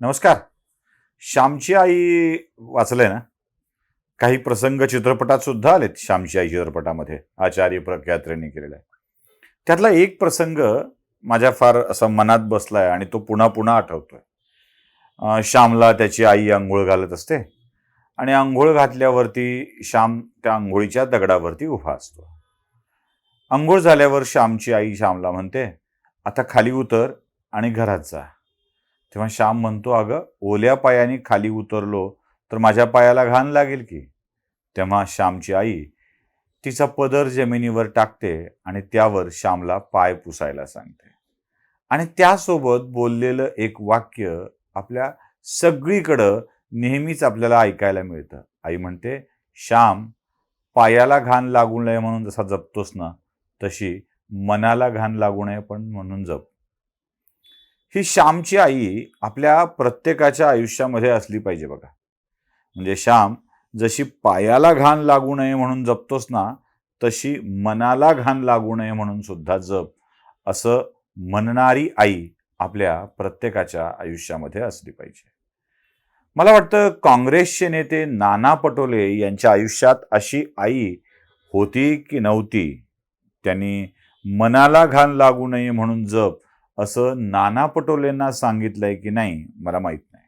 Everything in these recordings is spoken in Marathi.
नमस्कार. श्यामची आई वाचलंय ना? काही प्रसंग चित्रपटात सुद्धा आलेत श्यामची आई चित्रपटामध्ये आचार्य प्रख्यात्रेंनी केलेला आहे. त्यातला एक प्रसंग माझ्या फार असा मनात बसलाय आणि तो पुन्हा पुन्हा आठवतोय. श्यामला त्याची आई आंघोळ घालत असते आणि आंघोळ घातल्यावरती श्याम त्या आंघोळीच्या दगडावरती उभा असतो. आंघोळ झाल्यावर श्यामची आई श्यामला म्हणते आता खाली उतर आणि घरात जा. तेव्हा श्याम म्हणतो अगं ओल्या पायाने खाली उतरलो तर माझ्या पायाला घाण लागेल की? तेव्हा श्यामची आई तिचा पदर जमिनीवर टाकते आणि त्यावर श्यामला पाय पुसायला सांगते. आणि त्यासोबत बोललेलं एक वाक्य आपल्या सगळीकडं नेहमीच आपल्याला ऐकायला मिळतं. आई म्हणते श्याम पायाला घाण लागू नये म्हणून जसा जपतोस ना तशी मनाला घाण लागू नये पण म्हणून जप. ही श्यामची आई आपल्या प्रत्येकाच्या आयुष्यामध्ये असली पाहिजे बघा. म्हणजे श्याम जशी पायाला घाण लागू नये म्हणून जपतोस ना तशी मनाला घाण लागू नये म्हणून सुद्धा जप असं म्हणणारी आई आपल्या प्रत्येकाच्या आयुष्यामध्ये असली पाहिजे. मला वाटतं काँग्रेसचे नेते नाना पटोले यांच्या आयुष्यात अशी आई होती की नव्हती? त्यांनी मनाला घाण लागू नये म्हणून जप असं नाना पटोलेंना सांगितलंय की नाही मला माहीत नाही.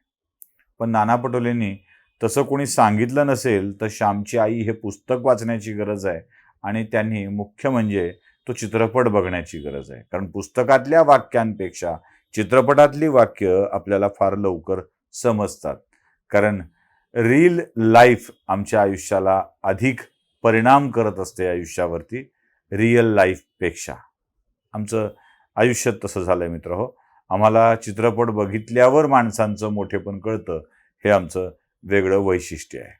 पण नाना पटोलेंनी तसं कोणी सांगितलं नसेल तर श्यामची आई हे पुस्तक वाचण्याची गरज आहे आणि त्यांनी मुख्य म्हणजे तो चित्रपट बघण्याची गरज आहे. कारण पुस्तकातल्या वाक्यांपेक्षा चित्रपटातली वाक्य आपल्याला फार लवकर समजतात. कारण रील लाईफ आमच्या आयुष्याला अधिक परिणाम करत असते आयुष्यावरती रिअल लाईफपेक्षा आमचं आयुष्यात तसं झालंय मित्र हो. आम्हाला चित्रपट बघितल्यावर माणसांचं मोठेपण कळतं हे आमचं वेगळं वैशिष्ट्य आहे.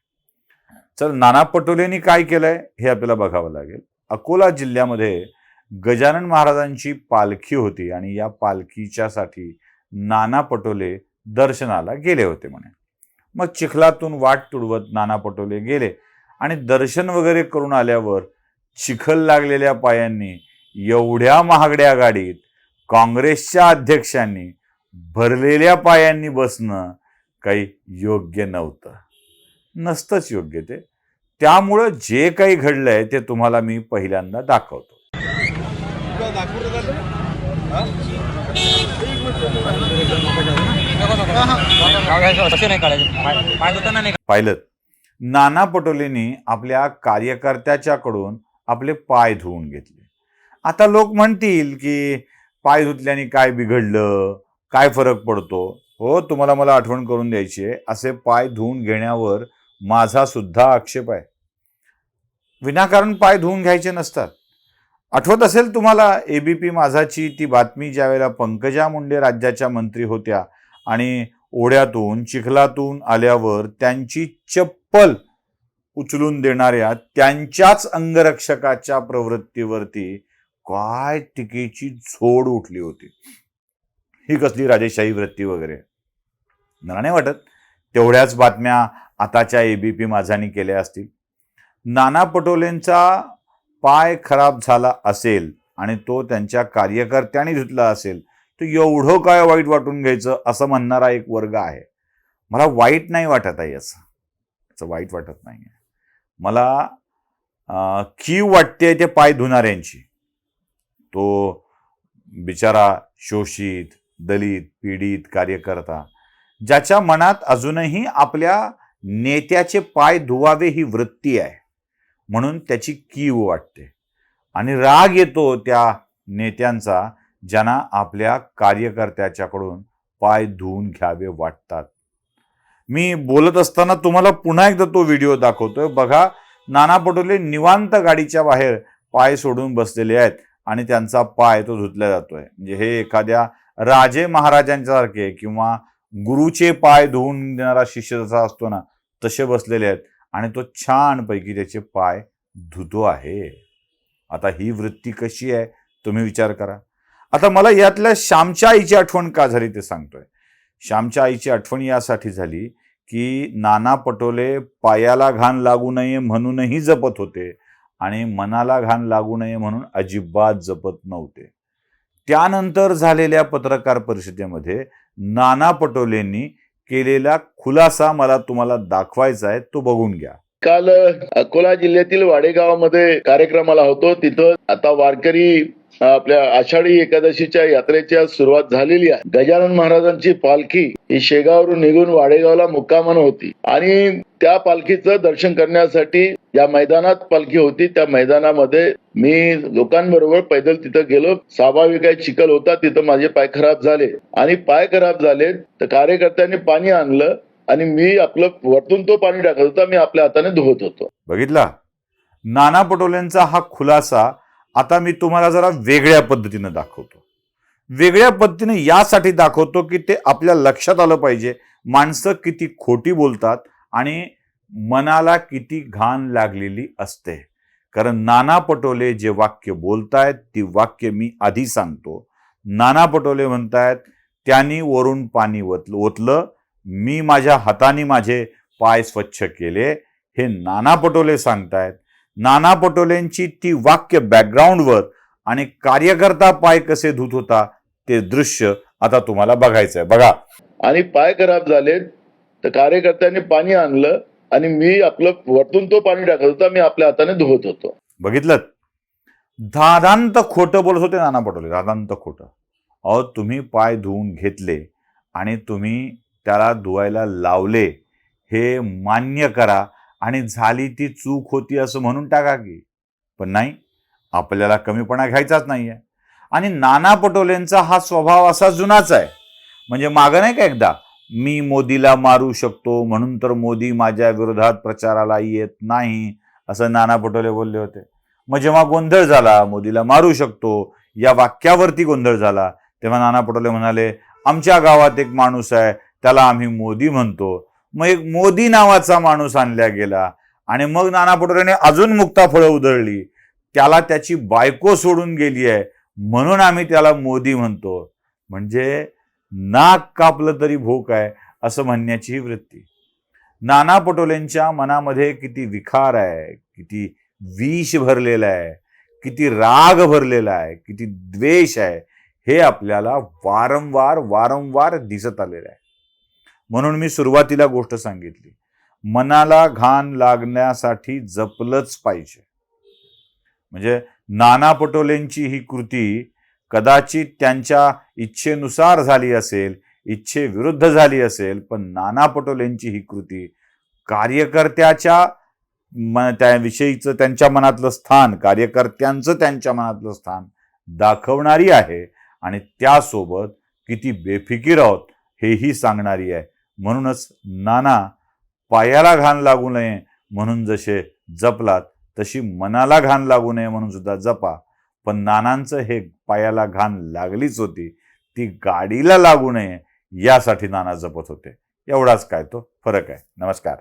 चल नाना पटोलेंनी काय केलंय हे आपल्याला बघावं लागेल. अकोला जिल्ह्यामध्ये गजानन महाराजांची पालखी होती आणि या पालखीच्यासाठी नाना पटोले दर्शनाला गेले होते म्हणे. मग चिखलातून वाट तुडवत नाना पटोले गेले आणि दर्शन वगैरे करून आल्यावर चिखल लागलेल्या पायांनी एवढ्या महागड्या गाडीत काँग्रेसच्या अध्यक्षांनी भरलेल्या पायांनी बसणं काही योग्य नव्हतं. नसतंच योग्य ते. त्यामुळं जे काही घडलंय ते तुम्हाला मी पहिल्यांदा दाखवतो. पाहिलं. नाना पटोलेंनी आपल्या कार्यकर्त्याच्याकडून आपले पाय धुवून घेतले. आता लोक म्हणतील की पाय धुतल्याने काय बिघडलं? काय फरक पडतो? हो तुम्हाला मला आठवण करून द्यायची आहे. असे पाय धुवून घेण्यावर माझा सुद्धा आक्षेप आहे. विनाकारण पाय धुवून घ्यायचे नसतात. आठवत असेल तुम्हाला एबीपी माझाची ती बातमी ज्यावेळेला पंकजा मुंडे राज्याच्या मंत्री होत्या आणि ओढ्यातून चिखलातून आल्यावर त्यांची चप्पल उचलून देणाऱ्या त्यांच्याच अंगरक्षकाच्या प्रवृत्तीवरती काय टीकेची झोड उठली होती. ही कसली राजेशाही वृत्ती वगैरे. मला नाही वाटत तेवढ्याच बातम्या आताच्या एबीपी माझानी केल्या असतील. नाना पटोलेंचा पाय खराब झाला असेल आणि तो त्यांच्या कार्यकर्त्यांनी धुतला असेल तर एवढं काय वाईट वाटून घ्यायचं असं म्हणणारा एक वर्ग आहे. मला वाईट नाही वाटत आहे याचं याचं वाईट वाटत नाही आहे मला कीव वाटते ते पाय धुणाऱ्यांची. तो बिचारा शोषित दलित पीडित कार्यकर्ता ज्याच्या मनात अजूनही आपल्या नेत्याचे पाय धुवावे ही वृत्ती आहे. म्हणून त्याची कीव वाटते. आणि राग येतो त्या नेत्यांचा ज्यांना आपल्या कार्यकर्त्याच्याकडून पाय धुवून घ्यावे वाटतात. मी बोलत असताना तुम्हाला पुन्हा एकदा तो व्हिडिओ दाखवतोय. बघा नाना पटोले निवांत गाडीच्या बाहेर पाय सोडून बसलेले आहेत. आणि त्यांचा पाय तो धुतला जातोय. म्हणजे हे एखाद्या राजे महाराजांसारखे किंवा गुरुचे पाय धुवून देणारा शिष्य जसा असतो ना तसे बसलेले आहेत आणि तो छानपैकी त्याचे पाय धुतो आहे. आता ही वृत्ती कशी आहे तुम्ही विचार करा. आता मला यातल्या श्यामच्या आईची आठवण का झाली ते सांगतोय. श्यामच्या आईची आठवण यासाठी झाली की नाना पटोले पायाला घाण लागू नये म्हणूनही जपत होते. आणि मनाला घाण लागू नये म्हणून अजिबात जपत नव्हते. त्यानंतर झालेल्या पत्रकार परिषदेमध्ये नाना पटोलेंनी केलेला खुलासा मला तुम्हाला दाखवायचा आहे तो बघून घ्या. काल अकोला जिल्ह्यातील वाडेगावामध्ये कार्यक्रमाला होतो. तिथं आता वारकरी आपल्या आषाढी एकादशीच्या यात्रेच्या सुरुवात झालेली आहे. गजानन महाराजांची पालखी ही शेगावरून निघून वाडेगावला मुक्कामन होती. आणि त्या पालखीचं दर्शन करण्यासाठी या मैदानात पालखी होती त्या मैदानामध्ये मी लोकांबरोबर पैदल तिथं गेलो. स्वाभाविक आहे चिखल होता तिथं माझे पाय खराब झाले. आणि पाय खराब झाले तर कार्यकर्त्यांनी पाणी आणलं आणि मी आपलं वरतून तो पाणी टाकत होता मी आपल्या हाताने धुवत होतो. बघितला? नाना पटोलेंचा हा खुलासा आता मी तुम्हाला जरा वेगळ्या पद्धतीनं दाखवतो. वेगळ्या पद्धतीने यासाठी दाखवतो की ते आपल्या लक्षात आलं पाहिजे. माणसं किती खोटी बोलतात आणि मनाला किती घाण लागलेली असते. कारण नाना पटोले जे वाक्य बोलतायत ती वाक्य मी आधी सांगतो. नाना पटोले म्हणतायत त्यांनी वरून पाणी ओतलं ओतलं मी माझ्या हाताने माझे पाय स्वच्छ केले. हे नाना पटोले सांगतायत. नाना पटोलेंची ती वाक्य बॅकग्राऊंडवर आणि कार्यकर्ता पाय कसे धुत होता ते दृश्य आता तुम्हाला बघायचंय. बघा. आणि पाय खराब झाले तर कार्यकर्त्यांनी पाणी आणलं आणि मी आपलं वरतून तो पाणी टाकत होता मी आपल्या हाताने धुवत होतो. बघितलं दादांत खोटं बोलत होते नाना पटोले दादांत खोटं. अहो तुम्ही पाय धुवून घेतले आणि तुम्ही त्याला धुवायला लावले हे मान्य करा. आणि झाली ती चूक होती असं म्हणून टाका की. पण नाही आपल्याला कमीपणा घ्यायचाच नाही आहे आणि नाना पटोलेंचा हा स्वभाव असा जुनाच आहे. म्हणजे मागं नाही का एकदा मी मोदीला मारू शकतो म्हणून तर मोदी माझ्या विरोधात प्रचाराला येत नाही असं नाना पटोले बोलले होते. मग जेव्हा गोंधळ झाला मोदीला मारू शकतो या वाक्यावरती गोंधळ झाला तेव्हा नाना पटोले म्हणाले आमच्या गावात एक माणूस आहे त्याला आम्ही मोदी म्हणतो मग एक मोदी नावाचा माणूस आणला गेला. आणि मग नाना पटोलेने अजून मुक्ता फळं उधळली. त्याला त्याची बायको सोडून गेली आहे. म्हणून आम्ही त्याला मोदी म्हणतो. म्हणजे नाक कापलं तरी भोक आहे असं म्हणण्याची ही वृत्ती. नाना पटोलेंच्या मनामध्ये किती विखार आहे किती विष भरलेलं आहे किती राग भरलेला आहे किती द्वेष आहे हे आपल्याला वारंवार वारंवार दिसत आलेलं आहे. म्हणून मी सुरुवातीला गोष्ट सांगितली. मनाला घाण लागण्यासाठी जपलंच पाहिजे. म्हणजे नाना पटोलेंची ही कृती कदाचित त्यांच्या इच्छेनुसार झाली असेल इच्छेविरुद्ध झाली असेल पण नाना पटोलेंची ही कृती कार्यकर्त्याच्या म त्याविषयीचं त्यांच्या मनातलं स्थान कार्यकर्त्यांचं त्यांच्या मनातलं स्थान दाखवणारी आहे आणि त्यासोबत किती बेफिकीर आहोत हेही सांगणारी आहे. म्हणूनच नाना पायाला घाण लागू नये म्हणून जसे जपलात तशी मनाला घाण लागू नये म्हणून सुद्धा जपा. पण नानांचं हे पायाला घाण लागलीच होती ती गाडीला लागू नये यासाठी नाना जपत होते. एवढाच काय तो फरक आहे. नमस्कार.